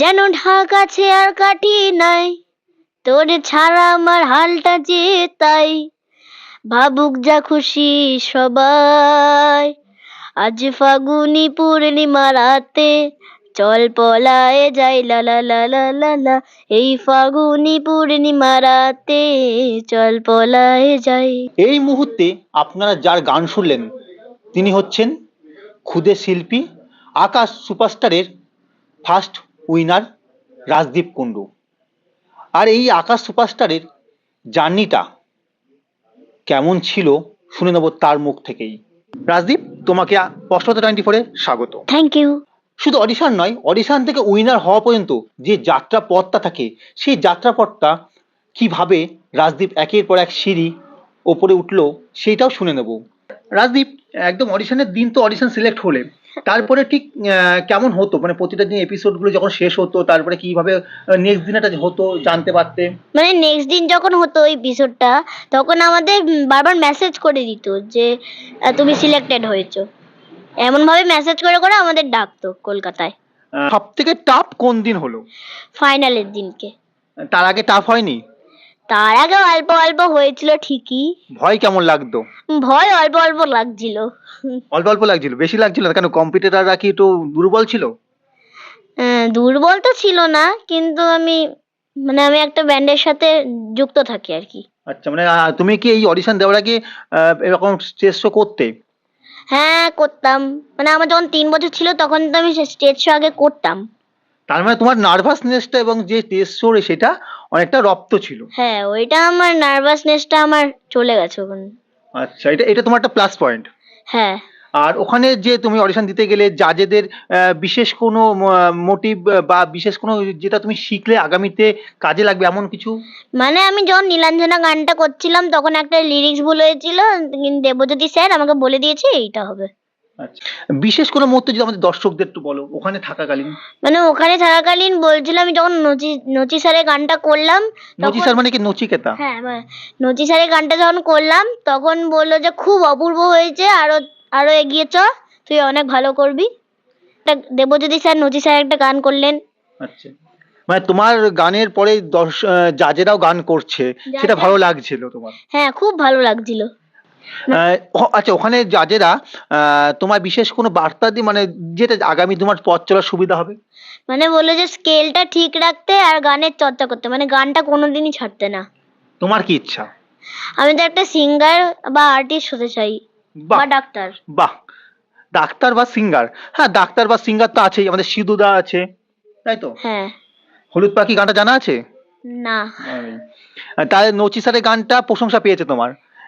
যেন ঢাকাছে আর কাটি নাই। তোর ছাড়া আমার হালটা যে তাই। ভাবুক যা খুশি সবাই। আজ ফাগুনি পূর্ণিমা রাতে চল পলায়ে যাই, লা লা লা লা লা এই ফাগুনি পূর্ণিমা রাতে চল পলায়ে যাই। এই মুহূর্তে আপনারা যার গান শুনলেন, তিনি হচ্ছেন ক্ষুদে শিল্পী, আকাশ সুপারস্টারের ফার্স্ট উইনার রাজদীপ কুণ্ডু। আর এই আকাশ সুপারস্টারের জার্নিটা কেমন ছিল শুনে নেব তার মুখ থেকেই। রাজদীপ তোমাকে স্পষ্টতা টোয়েন্টি ফোরে স্বাগত। থ্যাংক ইউ শুধু অডিশন নয় অডিশন থেকে উইনার হওয়া পর্যন্ত যে যাত্রা পথটা থাকে সেই যাত্রা পথটা কীভাবে রাজদীপ একের পর এক সিঁড়ি ওপরে উঠল সেইটাও শুনে নেব। রাজদীপ একদম অডিশনের দিন তো অডিশন সিলেক্ট হলে। তারপরে ঠিক কেমন হতো? মানে প্রতিটা দিন এপিসোডগুলো যখন শেষ হতো তারপরে কীভাবে নেক্সট দিন এটা হতো জানতে পারতে? মানে নেক্সট দিন যখন হতো এপিসোডটা তখন আমাদের বারবার মেসেজ করে দিত যে তুমি সিলেক্টেড হয়েছো। এমন ভাবে মেসেজ করে করে আমাদের ডাকতো কলকাতায়। সব থেকে টাফ কোন দিন হলো? ফাইনালের দিনকে। তার আগে টাফ হয়নি? তার আগে অল্প অল্প হয়েছিল ঠিকই। ভয় কেমন লাগতো? ভয় অল্প অল্প লাগছিল। অল্প অল্প লাগছিল বেশি লাগছিল না? কেন কম্পিটিটাররা কি একটু দুর্বল ছিল? আহ, দুর্বল তো ছিল না কিন্তু আমি মানে আমি একটা ব্যান্ডের সাথে যুক্ত থাকি আর কি। আচ্ছা মানে তুমি কি এই অডিশন দেওয়ার আগে এরকম স্টেজ শো করতে? হ্যাঁ করতাম। মানে আমার যখন তিন বছর ছিল তখন তো আমি স্টেজ শো আগে করতাম। তার মানে তোমার নার্ভাসনেসটা এবং যে স্টেজ শো সেটা অনেকটা রপ্ত ছিল। হ্যাঁ ওইটা আমার নার্ভাসনেসটা আমার চলে গেছে ওখানে। আচ্ছা এটা এটা তোমার একটা প্লাস পয়েন্ট হ্যাঁ। আর ওখানে যে তুমি অডিশন দিতে গেলে জাজেদের বিশেষ কোনো মোটিভ বা বিশেষ কোনো যেটা তুমি শিখলে আগামীতে কাজে লাগবে এমন কিছু? মানে আমি যখন নীলাঞ্জনা গানটা করছিলাম তখন একটা লিরিক্স ভুল হয়েছিল কিন্তু দেবজ্যোতি স্যার আমাকে বলে দিয়েছে এইটা হবে। বিশেষ কোনো মুহূর্তে যদি আমাদের দর্শকদের একটু বলো ওখানে থাকাকালীন। মানে ওখানে থাকাকালীন বলছিলাম আমি যখন নচি নচি স্যারের গানটা করলাম নচি স্যার মানে কি নচিকেতা? হ্যাঁ মানে নচি স্যারের গানটা যখন করলাম তখন বলল যে খুব অপূর্ব হয়েছে আরও আরও এগিয়ে চ তুই অনেক ভালো করবি। দেবজ্যোতি স্যার নচি স্যার একটা গান করলেন। আচ্ছা। মানে তোমার গানের পরে আহ, জাজেরাও গান করছে সেটা ভালো লাগছিল তোমার? হ্যাঁ খুব ভালো লাগছিল। আচ্ছা ওখানে জাজেরা তোমার বিশেষ কোনো বার্তা দিয়ে মানে যেটা আগামী তোমার পথ চলার সুবিধা হবে? মানে বলল যে স্কেলটা ঠিক রাখতে আর গানের চর্চা করতে মানে গানটা কোনোদিনই ছাড়তে না। তোমার কি ইচ্ছা? আমি তো একটা সিঙ্গার বা আর্টিস্ট হতে চাই বা ডাক্তার। বাহ। ডাক্তার বা সিঙ্গার হ্যাঁ ডাক্তার বা সিঙ্গার তো আছেই আমাদের সিধুদা আছে তাই তো? হ্যাঁ। হলুদ পাখি গানটা জানা আছে? না। তাহলে নচি স্যারের গানটা প্রশংসা পেয়েছে তোমার।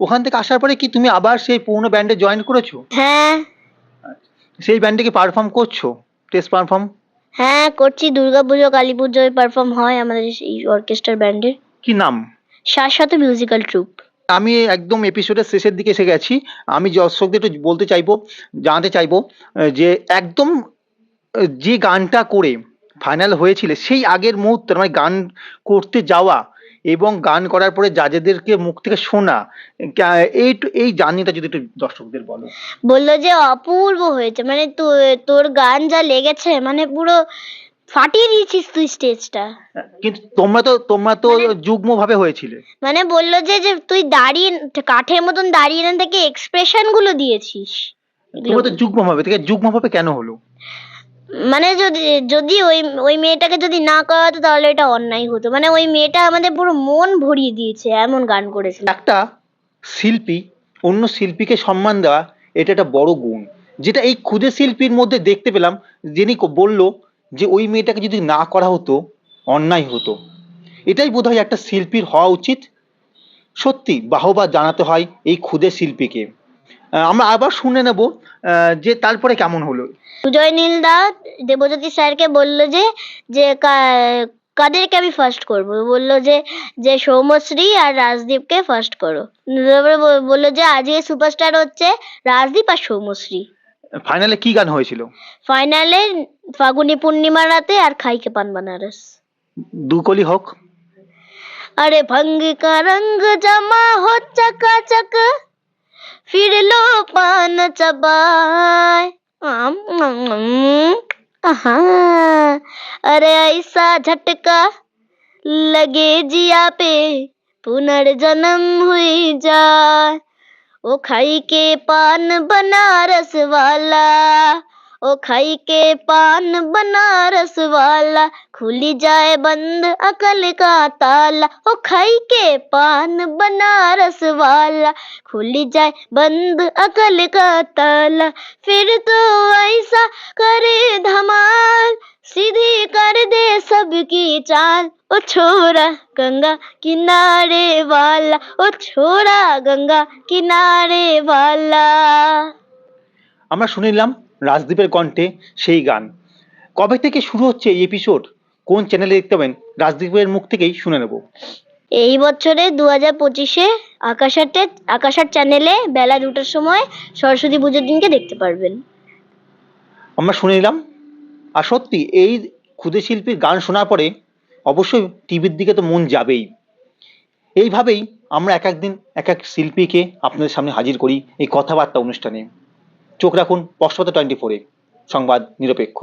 ওখান থেকে আসার পরে কি তুমি আবার সেই পুরনো ব্যান্ডে জয়েন করেছ? হ্যাঁ। সেই ব্যান্ডে কি পারফর্ম করছ? টেস্ট পারফর্ম হ্যাঁ করছি। দুর্গাপুজো কালী পুজোয় পারফর্ম হয় আমাদের এই অর্কেস্ট্রার ব্যান্ডের কি নাম? শাশ্বত মিউজিক্যাল ট্রুপ আমি একদম এপিসোডের শেষের দিকে এসে গেছি। আমি দর্শকদের একটু বলতে চাইব জানাতে চাইব যে একদম যে গানটা করে ফাইনাল হয়েছিল সেই আগের মুহূর্তে মানে গান করতে যাওয়া এবং গান করার পরে জাজেদেরকে মুখ থেকে শোনা এই এই জার্নিটা যদি একটু দর্শকদের বলো। বলল যে অপূর্ব হয়েছে মানে তোর গান যা লেগেছে মানে পুরো ফাটিয়ে দিয়েছিস তুই স্টেজটা। কিন্তু তোমরা তো তোমরা তো মানে- যুগ্ম ভাবে হয়েছিলে। মানে বলল যে যে তুই দাঁড়িয়ে কাঠের মতন দাঁড়িয়ে না থেকে এক্সপ্রেশনগুলো দিয়েছিস। তোমরা তো যুগ্ম ভাবে থেকে যুগ্ম ভাবে কেন হলো? মানে যদি যদি ওই ওই মেয়েটাকে যদি না করাতো তাহলে এটা অন্যায় হতো। মানে ওই মেয়েটা আমাদের পুরো মন ভরিয়ে দিয়েছে, এমন গান করেছে। একটা শিল্পী, অন্য শিল্পীকে সম্মান দেওয়া, এটা একটা বড় গুণ। যেটা এই ক্ষুদে শিল্পীর মধ্যে দেখতে পেলাম, যিনি বলল যে ওই মেয়েটাকে যদি না করা হতো, অন্যায় হতো। এটাই বোধহয় একটা শিল্পীর হওয়া উচিত। সত্যি, বাহবা জানাতে হয় এই ক্ষুদে শিল্পীকে। আমরা আবার শুনে নেব যে তারপরে কেমন হলো। সুজয় নীল দা দেবজ্যোতি স্যারকে বলল যে যে কাদেরকে আমি ফার্স্ট করব? বলল যে যে সৌমশ্রী আর রাজদীপকে ফার্স্ট করো। তারপরে বলল যে আজকে সুপারস্টার হচ্ছে রাজদীপ আর সৌমশ্রী ফাইনালে কি গান হয়েছিল? ফাইনালে ফাগুনি পূর্ণিমা রাতে আর খাইকে পান বানারস। দুকলি হোক। আরে ভঙ্গিকা রঙ জমা হচ্ছে চকা। फिर लो पान चबाए। अरे ऐसा झटका लगे जिया पे, पुनर्जन्म हुई जाए। ओ खाई के पान बनारस वाला ओ खाई के पान बनारस वाला खुली जाए बंद अकल का ताला ओ खाई के पान बनारस वाला खुली जाए बंद अकल का ताला फिर तो ऐसा करे धमाल सीधी कर दे सबकी चाल ओ छोरा गंगा किनारे वाला ओ छोरा गंगा किनारे वाला আমরা শুনে নিলাম রাজদীপের কণ্ঠে সেই গান। কবে থেকে শুরু হচ্ছে এই এপিসোড কোন চ্যানেলে দেখতে পাবেন? রাজদীপের মুখ থেকেই শুনে নেব। এই বছরে দু হাজার পঁচিশে আকাশাটে আকাশার চ্যানেলে বেলা দুটোর সময় সরস্বতী পুজোর দিনকে দেখতে পারবেন। আমরা শুনে নিলাম। আর সত্যি এই ক্ষুদে শিল্পীর গান শোনার পরে অবশ্যই টিভির দিকে তো মন যাবেই। এইভাবেই আমরা এক একদিন এক এক শিল্পীকে আপনাদের সামনে হাজির করি এই কথাবার্তা অনুষ্ঠানে। চোখ রাখুন পশ্চাৎ টোয়েন্টি ফোরে। সংবাদ নিরপেক্ষ।